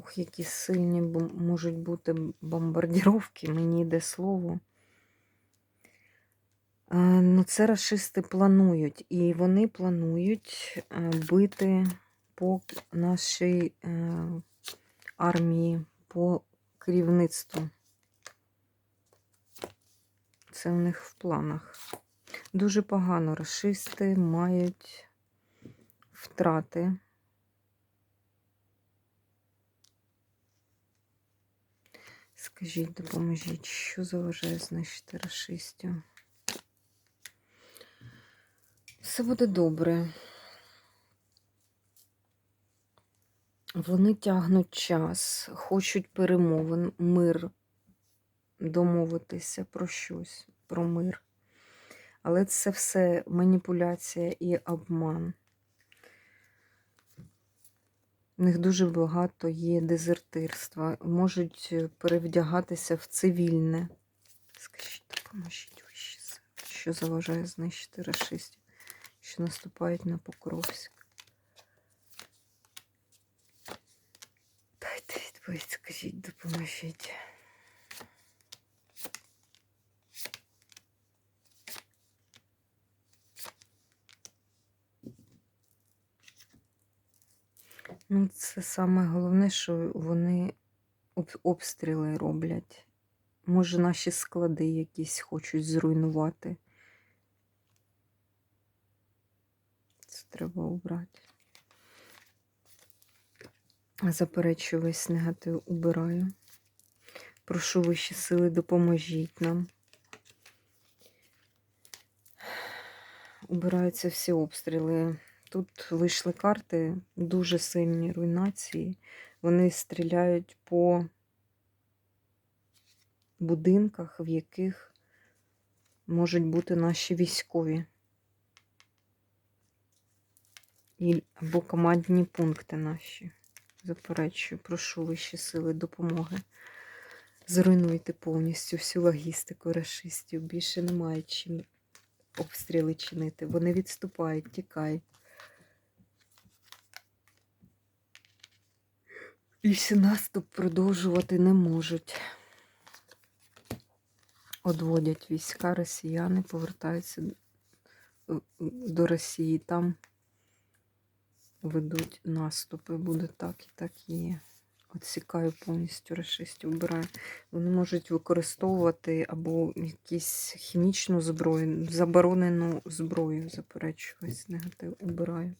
Ух, які сильні можуть бути бомбардіровки, мені йде слово. Е, Ну, це расисти планують, і вони планують е, бити по нашій е, армії, по керівництву. Це в них в планах. Дуже погано расисти мають втрати. Скажіть, допоможіть, що заважає знищити расистів? Все буде добре. Вони тягнуть час, хочуть перемовин, мир, домовитися про щось, про мир. Але це все маніпуляція і обман. У них дуже багато є дезертирства, можуть е, перевдягатися в цивільне. Скажіть, допоможіть що заважає знищити расистів, що наступають на Покровськ. Дайте відповідь, скажіть, допоможіть. Ну, це саме головне, що вони обстріли роблять. Може, наші склади якісь хочуть зруйнувати. Це треба убрати. Заперечую весь негатив, убираю. Прошу вищі сили, допоможіть нам. Убираються всі обстріли. Тут вийшли карти, дуже сильні руйнації. Вони стріляють по будинках, в яких можуть бути наші військові. Або командні пункти наші. Заперечую, прошу вищі сили допомоги. Зруйнуйте повністю всю логістику расистів. Більше немає чим обстріли чинити. Вони відступають, тікають. Більше наступ продовжувати не можуть. Одводять війська, росіяни повертаються до Росії. Там ведуть наступи. Буде так і так і є. Отсікаю повністю расистів, вбираю. Вони можуть використовувати або якусь хімічну зброю, заборонену зброю, заперечую, весь негатив убираю.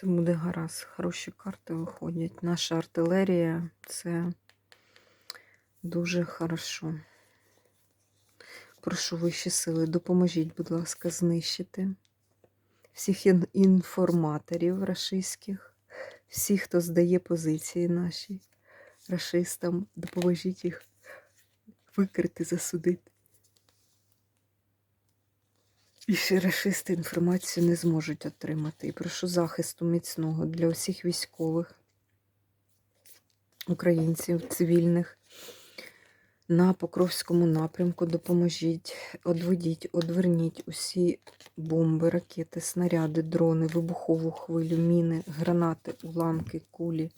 Все буде гаразд. Хороші карти виходять. Наша артилерія це дуже хорошо. Прошу вищі сили, допоможіть, будь ласка, знищити всіх інформаторів рашистських, всіх, хто здає позиції наші рашистам, допоможіть їх викрити, засудити. І ще рашисти інформацію не зможуть отримати. І прошу захисту міцного для усіх військових, українців, цивільних. На Покровському напрямку допоможіть, одведіть, одверніть усі бомби, ракети, снаряди, дрони, вибухову хвилю, міни, гранати, уламки, кулі,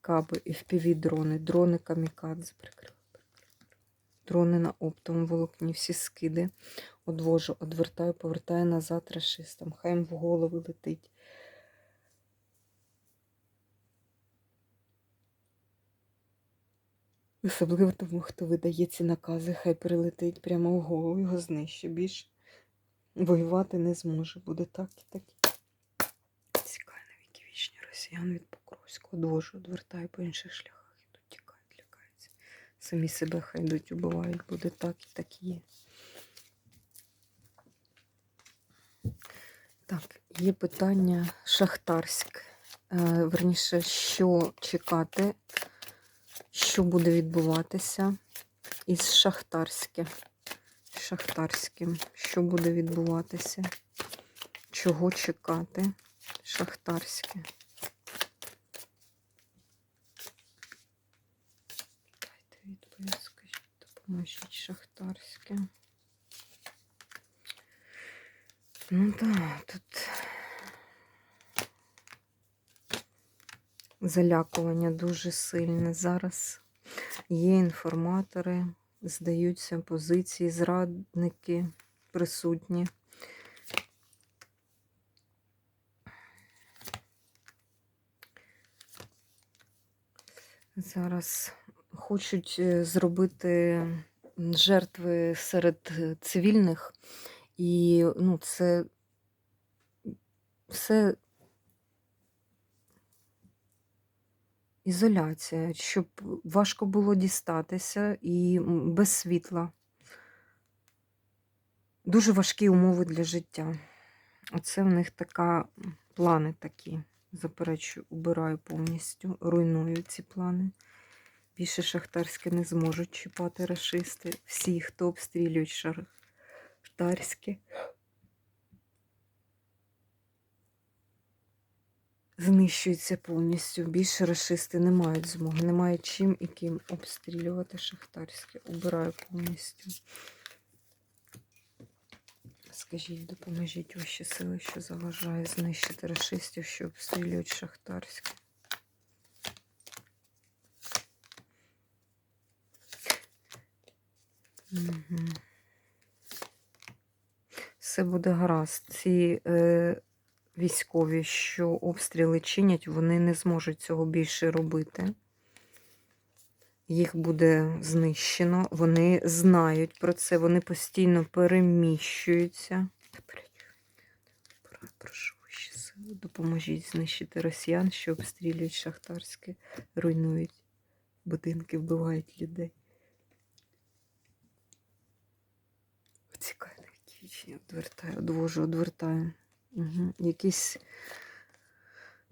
каби, FPV-дрони, дрони камікадзе, прикрили, дрони на оптовому волокні, всі скиди одвожу, одвертаю, повертаю назад рашистам. Хай їм в голови летить. Особливо тому, хто видає ці накази, хай прилетить прямо в голову, його знищу. Більше воювати не зможе. Буде так і так. Тікає на віки вічні росіян від Покровського. Одвожу, одвертаю по інших шляхах. Самі себе хай йдуть, убивають, буде так і так є. Так, є питання Шахтарськ. Е, верніше, що чекати, що буде відбуватися із Шахтарське. Шахтарським. Що буде відбуватися? Чого чекати? Шахтарське. Дайте відповідь, допоможіть Шахтарське. Ну так, тут залякування дуже сильне. Зараз є інформатори, здаються позиції, зрадники присутні. Зараз хочуть е, зробити жертви серед е, цивільних, і ну, це все ізоляція, щоб важко було дістатися і без світла. Дуже важкі умови для життя. Оце в них така плани такі. Заперечую, убираю повністю, руйную ці плани. Більше шахтарське не зможуть чіпати рашисти. Всі, хто обстрілюють шахтарське. Знищується повністю. Більше рашисти не мають змоги, не мають чим і ким обстрілювати шахтарське. Убираю повністю. Скажіть, допоможіть ваші сили, що заважає знищити рашистів, що обстрілюють шахтарське. Угу. Все буде гаразд. Ці е, військові, що обстріли чинять, вони не зможуть цього більше робити. Їх буде знищено, вони знають про це, вони постійно переміщуються. Прошу ще сили, допоможіть знищити росіян, що обстрілюють шахтарське, руйнують будинки, вбивають людей. Цікаво, які одвертаю, одвожу, одвертаю. Угу. Якийсь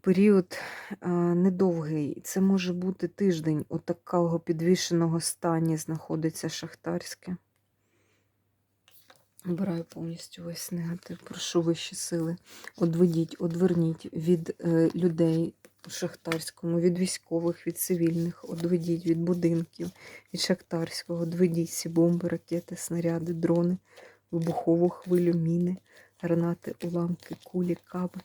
період а, недовгий. Це може бути тиждень отакого такого підвішеного стані знаходиться шахтарське. Обираю повністю весь негатив. Прошу вищі сили. Одведіть, одверніть від е, людей у шахтарському, від військових, від цивільних, одведіть від будинків, від шахтарського, одведіть всі бомби, ракети, снаряди, дрони, вибухову хвилю, міни, гранати, уламки, кулі, каби.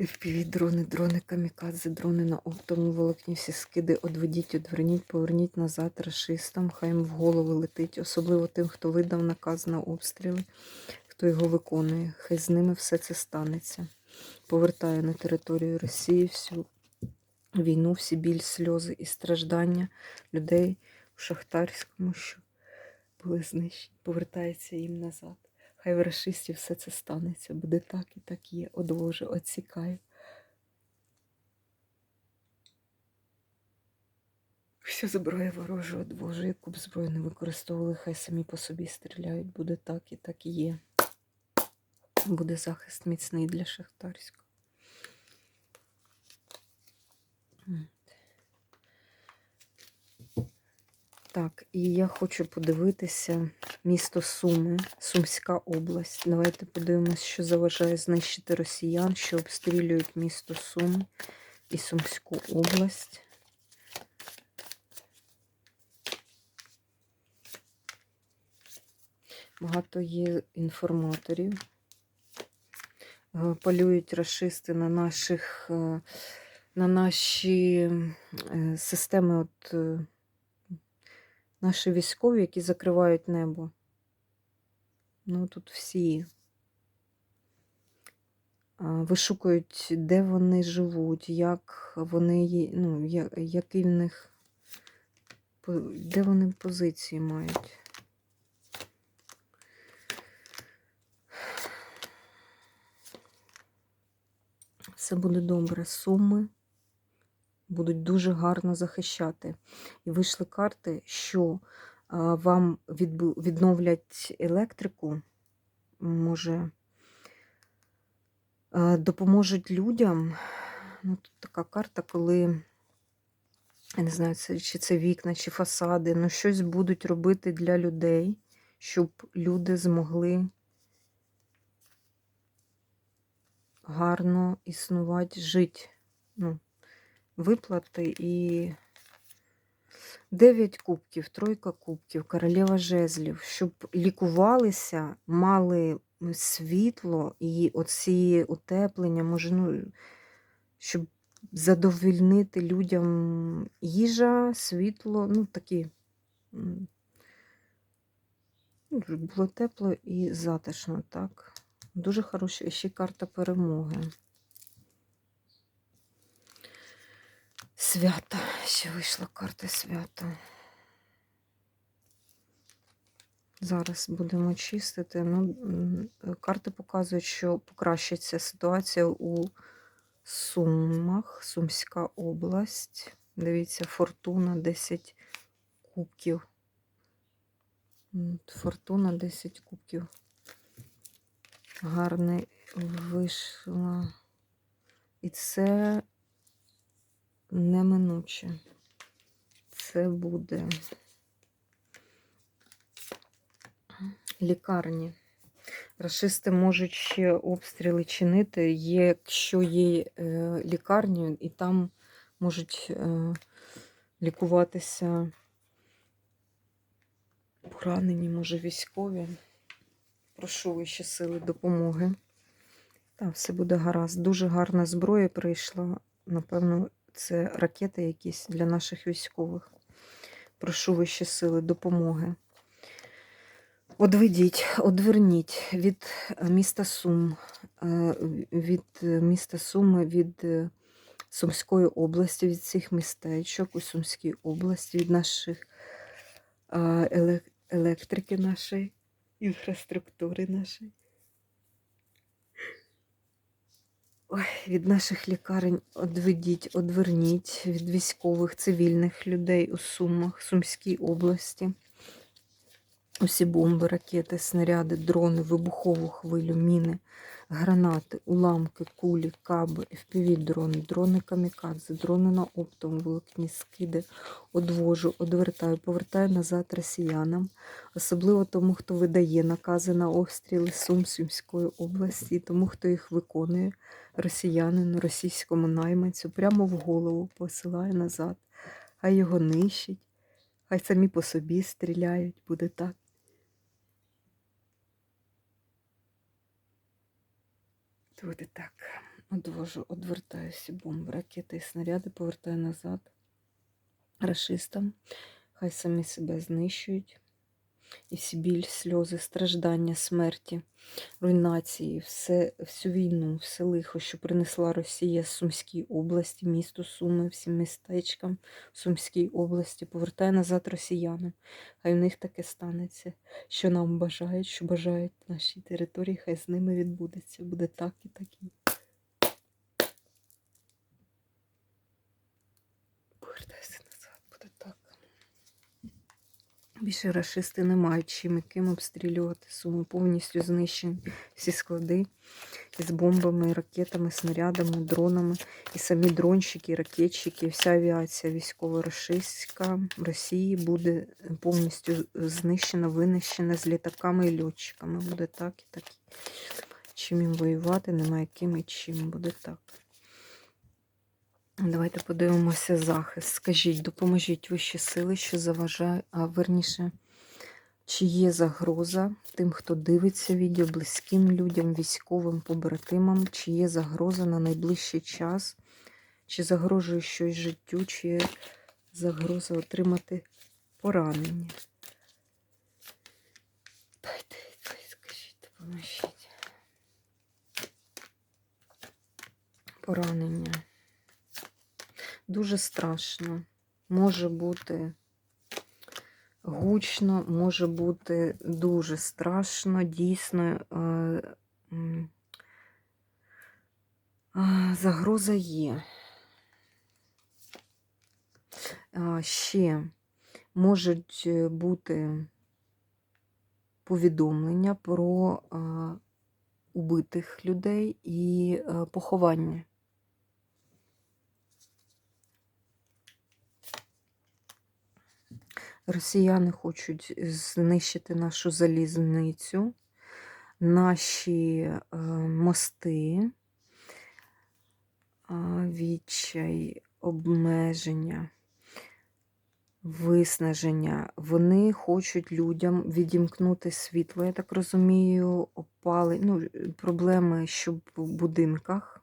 FPV дрони, дрони, камікадзе, дрони на оптовому волокні, всі скиди одведіть, одверніть, поверніть назад рашистам, хай їм в голову летить, особливо тим, хто видав наказ на обстріли, хто його виконує. Хай з ними все це станеться. Повертаю на територію Росії всю війну, всі біль, сльози і страждання людей у Шахтарському, що були знищені. Повертається їм назад. Хай в рашистів все це станеться, буде так і так є. Одвожу, отсікаю. Всю зброю ворожу одвожу, яку б зброю не використовували, хай самі по собі стріляють. Буде так і так є. Буде захист міцний для Шахтарського. Так, і я хочу подивитися місто Суми, Сумська область. Давайте подивимось, що заважає знищити росіян, що обстрілюють місто Суми і Сумську область. Багато є інформаторів. Е, Полюють расисти на наших, е, на наші е, системи. от Наші військові, які закривають небо. Ну, тут всі вишукують, де вони живуть, як вони, ну, я- який в них, де вони позиції мають. Все буде добре. Суми, будуть дуже гарно захищати. І вийшли карти, що вам відновлять електрику, може, допоможуть людям. Ну, тут така карта, коли, я не знаю, чи це вікна, чи фасади, ну щось будуть робити для людей, щоб люди змогли гарно існувати, жити. Ну, виплати і дев'ять кубків, тройка кубків, королева жезлів, щоб лікувалися, мали світло і оці утеплення, може, ну, щоб задовольнити людям їжа, світло, ну такі. ну, Було тепло і затишно, так. Дуже хороша ще карта перемоги. Свята. Ще вийшла карта свята. Зараз будемо чистити. Ну, карти показують, що покращиться ситуація у Сумах, Сумська область. Дивіться, фортуна 10 кубків. Фортуна 10 кубків. Гарне вийшла. І це неминуче. Це буде лікарні. Рашисти можуть ще обстріли чинити, якщо є е, лікарні, і там можуть е, лікуватися поранені, може, військові. Прошу вищі сили допомоги. Так, все буде гаразд. Дуже гарна зброя прийшла. Напевно, це ракети якісь для наших військових. Прошу вищі сили допомоги. Одведіть, одверніть від е, міста Сум, е, від е, міста Суми, від Сумської області, від цих містечок у Сумській області, від наших електрики нашої, інфраструктури нашої. Ой, від наших лікарень одведіть, одверніть від військових, цивільних людей у Сумах, Сумській області. Усі бомби, ракети, снаряди, дрони, вибухову хвилю, міни, гранати, уламки, кулі, каби, FPV-дрони, дрони камікадзе, дрони на оптовому волокні, скиди, одвожу, одвертаю, повертаю назад росіянам, особливо тому, хто видає накази на обстріли Сум Сумської області, тому, хто їх виконує, росіянину, російському найманцю, прямо в голову посилає назад, хай його нищить, хай самі по собі стріляють, буде так. Буде так. Одвожу, одвертаюся бомби, ракети і снаряди, повертаю назад рашистам. Хай самі себе знищують. І всі біль, сльози, страждання, смерті, руйнації, все, всю війну, все лихо, що принесла Росія з Сумській області, місто Суми, всім містечкам в Сумській області, повертає назад росіянам. Хай в них таке станеться, що нам бажають, що бажають нашій території, хай з ними відбудеться. Буде так і так. і. Повертайся назад, буде так. Більше рашисти не мають чим і ким обстрілювати суму. Повністю знищені всі склади із бомбами, ракетами, снарядами, дронами. І самі дронщики, ракетчики, вся авіація військова рашистська Росії буде повністю знищена, винищена з літаками і льотчиками. Буде так і так. Чим їм воювати, немає ким і чим. Буде так. Давайте подивимося захист. Скажіть, допоможіть вищі сили, що заважає, а верніше, чи є загроза тим, хто дивиться відео, близьким людям, військовим побратимам, чи є загроза на найближчий час, чи загрожує щось життю, чи є загроза отримати поранення. Дайте, скажіть, допоможіть. Поранення. Дуже страшно. Може бути гучно, може бути дуже страшно, дійсно. е, е, Загроза є. Ще можуть е, бути повідомлення про убитих людей і поховання. Росіяни хочуть знищити нашу залізницю, наші е, мости, відчай, обмеження, виснаження. Вони хочуть людям відімкнути світло, я так розумію, опали, ну, проблеми, щоб в будинках.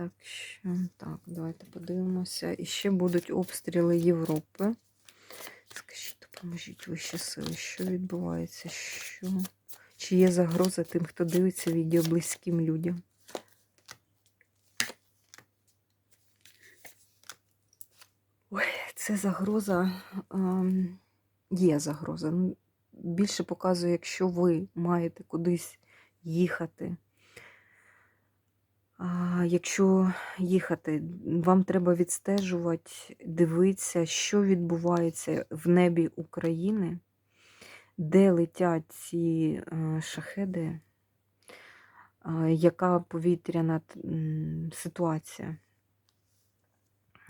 Так що, так, давайте подивимося. І ще будуть обстріли Європи. Скажіть, допоможіть вищі сили, що відбувається? Що? Чи є загроза тим, хто дивиться відео близьким людям? Ой, це загроза. ем, є загроза. Ну, Більше показує, якщо ви маєте кудись їхати. Якщо їхати, вам треба відстежувати, дивитися, що відбувається в небі України, де летять ці е, шахеди, яка повітряна ситуація.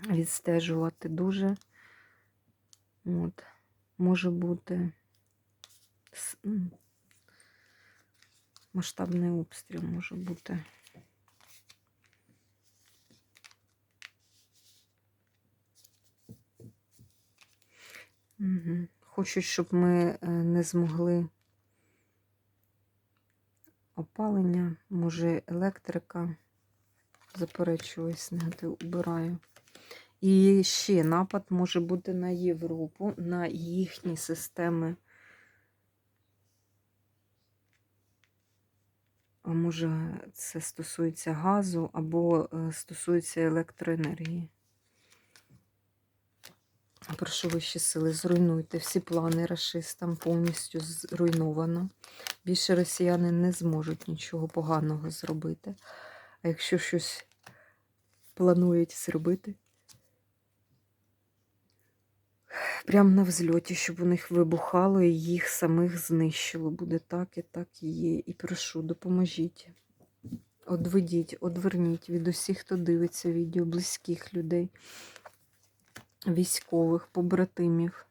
Відстежувати дуже От, може бути масштабний обстріл може бути. Угу. Хочуть, щоб ми е, не змогли опалення, може електрика. Заперечуюсь, негатив убираю. І ще напад може бути на Європу, на їхні системи. А може, це стосується газу або е, стосується електроенергії. Прошу вищі сили, зруйнуйте всі плани рашистам повністю зруйновано. Більше росіяни не зможуть нічого поганого зробити. А якщо щось планують зробити, прямо на взльоті, щоб у них вибухало і їх самих знищило. Буде так і так і є. І прошу, допоможіть. Одведіть, одверніть від усіх, хто дивиться відео, близьких людей військових, побратимів.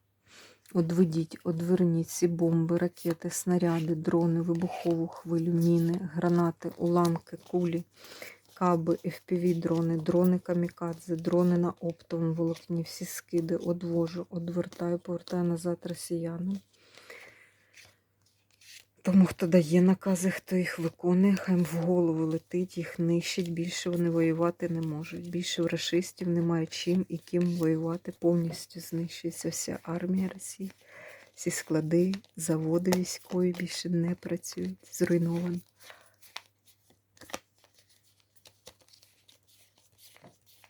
Одведіть, одверніть ці бомби, ракети, снаряди, дрони, вибухову хвилю, міни, гранати, уламки, кулі, каби, FPV-дрони, дрони камікадзе, дрони на оптовому волокні, всі скиди одвожу, одвертаю, повертаю назад росіянам. Тому, хто дає накази, хто їх виконує, хай в голову летить, їх нищить. Більше вони воювати не можуть. Більше рашистів немає чим і ким воювати. Повністю знищується вся армія Росії. Всі склади, заводи військові більше не працюють. Зруйновані.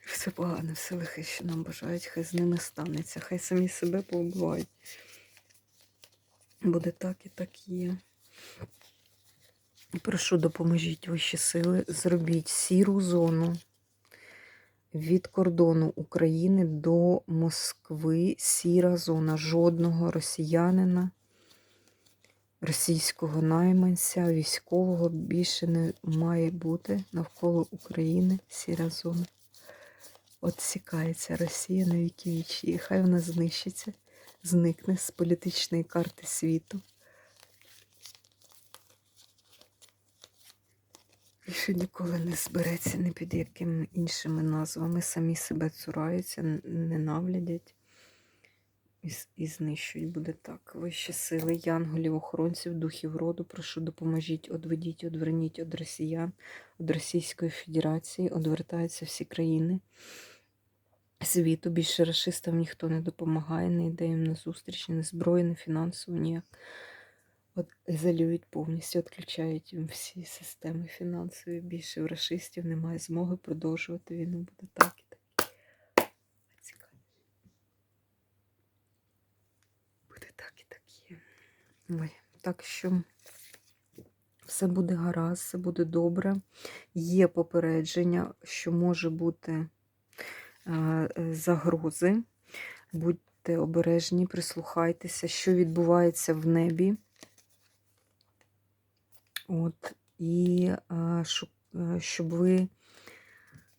Все погане, все лихе, що нам бажають, хай з ними станеться, хай самі себе повбивають. Буде так і так є. Прошу, допоможіть вищі сили. Зробіть сіру зону від кордону України до Москви. Сіра зона. Жодного росіянина, російського найманця, військового більше не має бути навколо України. Сіра зона. Отсікається Росія на віки вічі. І хай вона знищиться, зникне з політичної карти світу. Більше ніколи не збереться ні під якими іншими назвами. Самі себе цураються, н- ненавидять і, і знищують. Буде так. Вищі сили, янголів, охоронців, духів роду, прошу допоможіть, одведіть, одверніть від росіян, від Російської Федерації, одвертаються всі країни світу. Більше расистам ніхто не допомагає, не йде їм на зустріч, не зброї, не фінансово ніяк. От ізолюють повністю, відключають їм всі системи фінансові. Більше в расистів немає змоги продовжувати війну. Буде так і так. Цікаво. Буде так і так. Ой, так що все буде гаразд, все буде добре. Є попередження, що може бути е, загрози. Будьте обережні, прислухайтеся, що відбувається в небі. От, і е, щоб, ви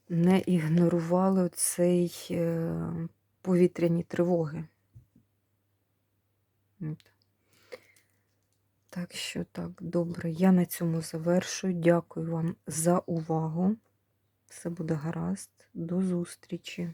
не ігнорували цей е, повітряні тривоги. От. Так що так, добре, я на цьому завершую. Дякую вам за увагу. Все буде гаразд. До зустрічі.